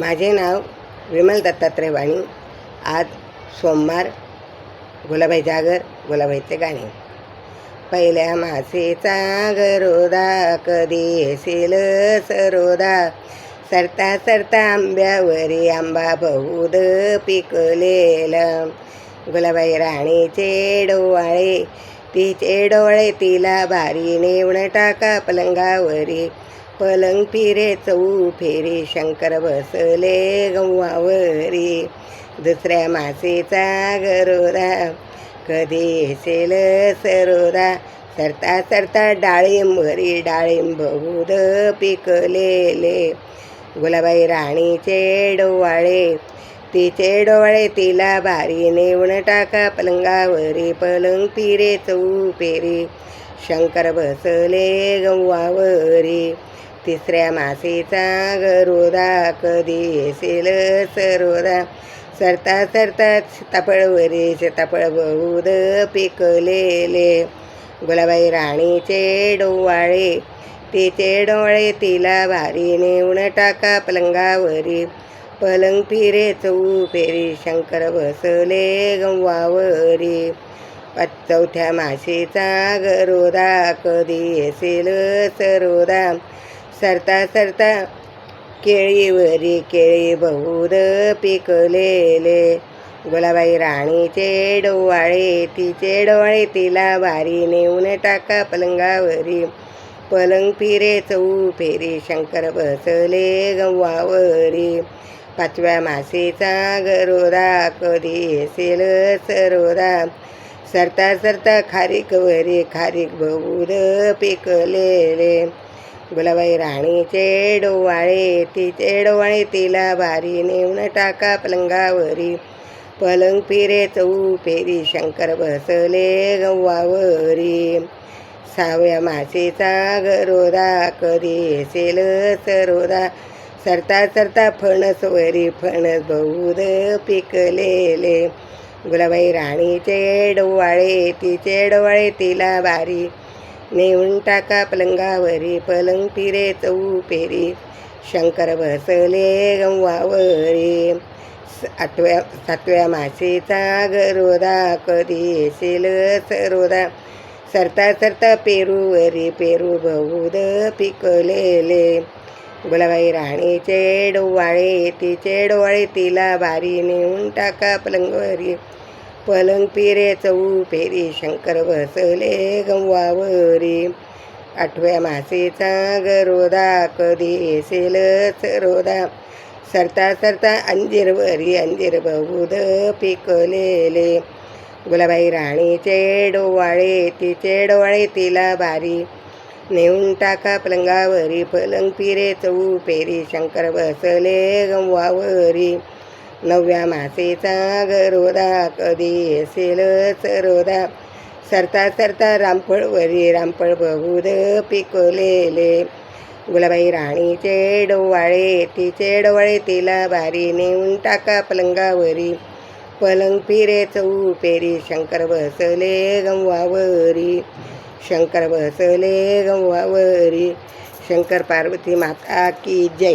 माझे नाव विमल दत्तात्रय वाणी. आज सोमवार गुलाबाई जागर गुलाबाईचे गाणे. पहिल्या मासेचा गरोदा कधी येशील सरोदा? सरता सरता आंब्यावरी आंबा बहुद पिकलेला. गुलाबाई राणीचे डोवाळे तिचे डोळे तिला भारी नेवण टाका पलंगावरी. पलंग फिरे चौ फेरी शंकर बसले गव्हावरी दुसऱ्या मासेचा गरोरा कधी येसेल सरोरा सरता सरता डाळिंबरी डाळिंब उद पिकलेले. गुलाबाई राणीचे डोवाळे तिचे डोळे तिला भारी नेऊन टाका पलंगावरी. पलंग पिरे चौ फेरी शंकर बसले गव्हावरी तिसऱ्या मासेचा गरोदा कधी येसेल सरोदा. सरता सरता सीताफळवरी सीताफळ बहुद पिकलेले. गुलाबाई राणीचे डोवाळे तिचे डोळे तिला भारी नेऊन टाका पलंगावरी. पलंग फिरे चौ फेरी शंकर बसले गव्वावरी पाच चौथ्या माशीचा गरोदा कधी येसेल सरोदा. सरता सरता केळीवरी केळी बहुद पिकलेले. गुलाबाई राणीचे डोवाळे तिचे डोळे तिला वारी नेऊन टाका पलंगावरी. पलंग फिरे चौ फेरी शंकर बसले गव्वावरी पाचव्या मासेचा गरोदा कधी येसेल सरोदा? सरता सरता खारीक वरी खारीक बहुद पिकलेले. गुलाबाई राणीचे डोवाळे तिचे डोवाळे तिला भारी नेऊन टाका पलंगावरी. पलंग फिरे चौ फेरी शंकर बसले गव्वावरी. साव्या मासेचा गरोदा कधी येसेल सरोदा. सरता सरता फणसवरी फणस बहुद पिकलेले. गुलाबाई राणीचे डोवाळे तिचे डोवाळे तिला भारी नेऊन टाका पलंगावरी पलंग फिरे चऊ फेरी शंकर बसले गंवावरी. आठव्या सातव्या मासेचा गरोदा कधी येशील सरोदा? सरता सरता पेरूवरी पेरू बहुद पिकलेले. गुलाबाई राणीचे डोवाळे तिचे डोवाळे तिला बारी नेऊन टाका पलंगवरी. पलंग पिरे चौ फेरी शंकर बसले गंवावरी. आठव्या मासेचा गरोदा कधी येसेल सरोदा सरता सरता अंजीरवरी अंजीर बहुद पिकलेले. गुलाबाई राणीचे डोवाळे तिचे डोवाळे तिला बारी. नेऊन टाका पलंगावरी पलंग पिरे चौ पेरी शंकर बसले गंवावरी. नवव्या मासेचा गरोदा कधी येसेल सरोदा? सरता सरता रामफळवरी रामफळ बहुद पिकवलेले गुलाबाई राणीचे डोवाळे तिचे डोवाळे तिला बारी नेऊन टाका पलंगावरी. पलंग फिरे चौपेरी शंकर बसले गंवावरी. शंकर बसले गंवावरी. शंकर पार्वती माता की जय.